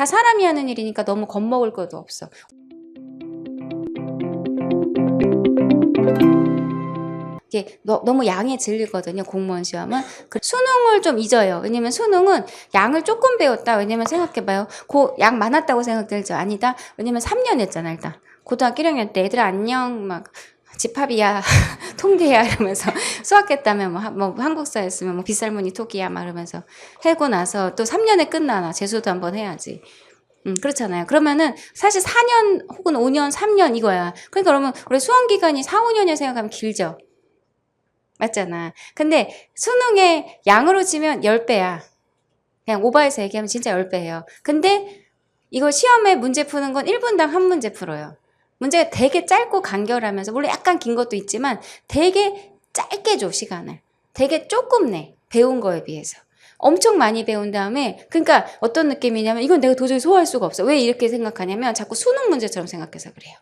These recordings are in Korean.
다 사람이 하는 일이니까 너무 겁먹을 것도 없어. 이게 너, 너무 양에 질리거든요 공무원 시험은. 그 수능을 좀 잊어요. 왜냐면 수능은 양을 조금 배웠다. 왜냐면 생각해봐요. 고 양 많았다고 생각들죠 아니다. 왜냐면 3년 했잖아 일단. 고등학교 1학년 때 애들 안녕 막 집합이야 통계야 이러면서 수학했다면 뭐, 하- 뭐 한국사였으면 뭐 빗살무늬 토끼야 막 이러면서 해고 나서 또 3년에 끝나나 재수도 한번 해야지 음, 그렇잖아요. 그러면은 사실 4년 혹은 5년, 3년 이거야. 그러니까 그러면 우리 수험 기간이 4, 5년이라 생각하면 길죠. 맞잖아. 근데 수능의 양으로 치면 10배야. 그냥 오버해서 얘기하면 진짜 10배예요. 근데 이거 시험에 문제 푸는 건 1분당 한 문제 풀어요. 문제가 되게 짧고 간결하면서 물론 약간 긴 것도 있지만 되게 짧게 줘 시간을. 되게 조금 내. 배운 거에 비해서. 엄청 많이 배운 다음에 그러니까 어떤 느낌이냐면 이건 내가 도저히 소화할 수가 없어. 왜 이렇게 생각하냐면 자꾸 수능 문제처럼 생각해서 그래요.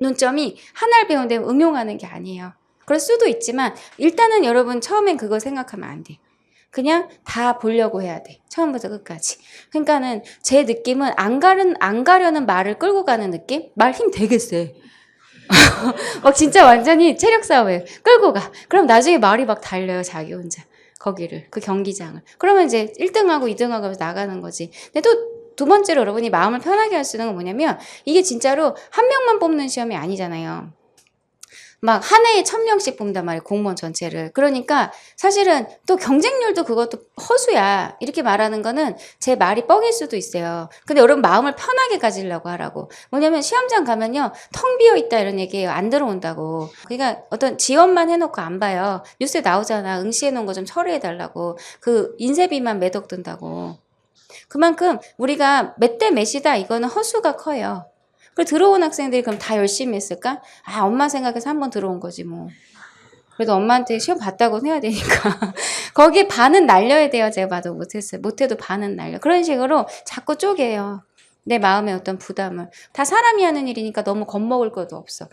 논점이 하나를 배운 데 응용하는 게 아니에요. 그럴 수도 있지만 일단은 여러분 처음엔 그거 생각하면 안 돼. 그냥 다 보려고 해야 돼. 처음부터 끝까지. 그러니까는 제 느낌은 안 가는 안 가려는 말을 끌고 가는 느낌? 말 힘 되게 세. 막 진짜 완전히 체력 싸움에 끌고 가. 그럼 나중에 말이 막 달려요, 자기 혼자. 거기를, 그 경기장을. 그러면 이제 1등하고 2등하고 하면서 나가는 거지. 근데 또 두 번째로 여러분이 마음을 편하게 할 수 있는 건 뭐냐면 이게 진짜로 한 명만 뽑는 시험이 아니잖아요. 막 한 해에 천 명씩 뽑는단 말이에요. 공무원 전체를. 그러니까 사실은 또 경쟁률도 그것도 허수야. 이렇게 말하는 거는 제 말이 뻥일 수도 있어요. 근데 여러분 마음을 편하게 가지려고 하라고. 뭐냐면 시험장 가면요. 텅 비어 있다 이런 얘기예요. 안 들어온다고. 그러니까 어떤 지원만 해놓고 안 봐요. 뉴스에 나오잖아. 응시해 놓은 거 좀 처리해 달라고. 그 인쇄비만 매덕 든다고. 그만큼 우리가 몇 대 몇이다 이거는 허수가 커요. 그리고 들어온 학생들이 그럼 다 열심히 했을까? 아, 엄마 생각해서 한번 들어온 거지 뭐. 그래도 엄마한테 시험 봤다고 해야 되니까. 거기에 반은 날려야 돼요. 제가 봐도 못했어요. 못해도 반은 날려. 그런 식으로 자꾸 쪼개요. 내 마음의 어떤 부담을. 다 사람이 하는 일이니까 너무 겁먹을 것도 없어.